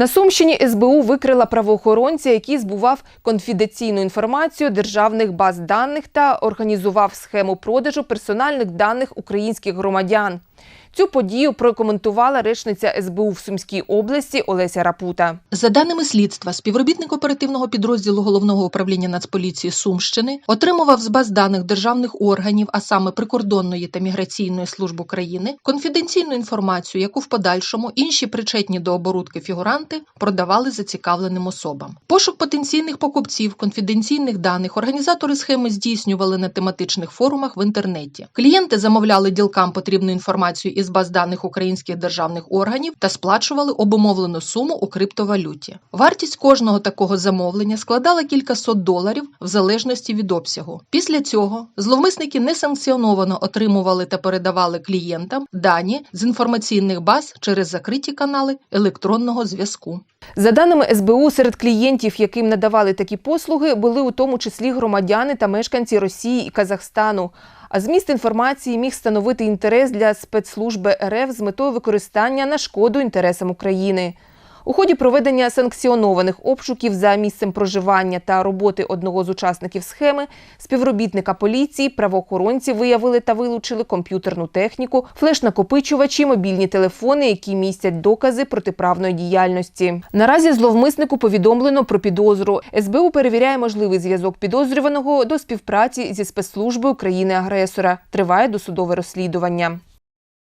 На Сумщині СБУ викрила правоохоронця, який збував конфіденційну інформацію державних баз даних та організував схему продажу персональних даних українських громадян. Цю подію прокоментувала речниця СБУ в Сумській області Олеся Рапута. За даними слідства, співробітник оперативного підрозділу головного управління Нацполіції Сумщини отримував з баз даних державних органів, а саме прикордонної та міграційної служб України, конфіденційну інформацію, яку в подальшому інші причетні до оборудки фігуранти продавали зацікавленим особам. Пошук потенційних покупців конфіденційних даних організатори схеми здійснювали на тематичних форумах в інтернеті. Клієнти замовляли ділкам потрібну інформацію із баз даних українських державних органів та сплачували обумовлену суму у криптовалюті. Вартість кожного такого замовлення складала кількасот доларів в залежності від обсягу. Після цього зловмисники несанкціоновано отримували та передавали клієнтам дані з інформаційних баз через закриті канали електронного зв'язку. За даними СБУ, серед клієнтів, яким надавали такі послуги, були у тому числі громадяни та мешканці Росії і Казахстану. А зміст інформації міг становити інтерес для спецслужби РФ з метою використання на шкоду інтересам України. У ході проведення санкціонованих обшуків за місцем проживання та роботи одного з учасників схеми, співробітника поліції, правоохоронці виявили та вилучили комп'ютерну техніку, флеш-накопичувачі, мобільні телефони, які містять докази протиправної діяльності. Наразі зловмиснику повідомлено про підозру. СБУ перевіряє можливий зв'язок підозрюваного до співпраці зі спецслужбою країни-агресора. Триває досудове розслідування.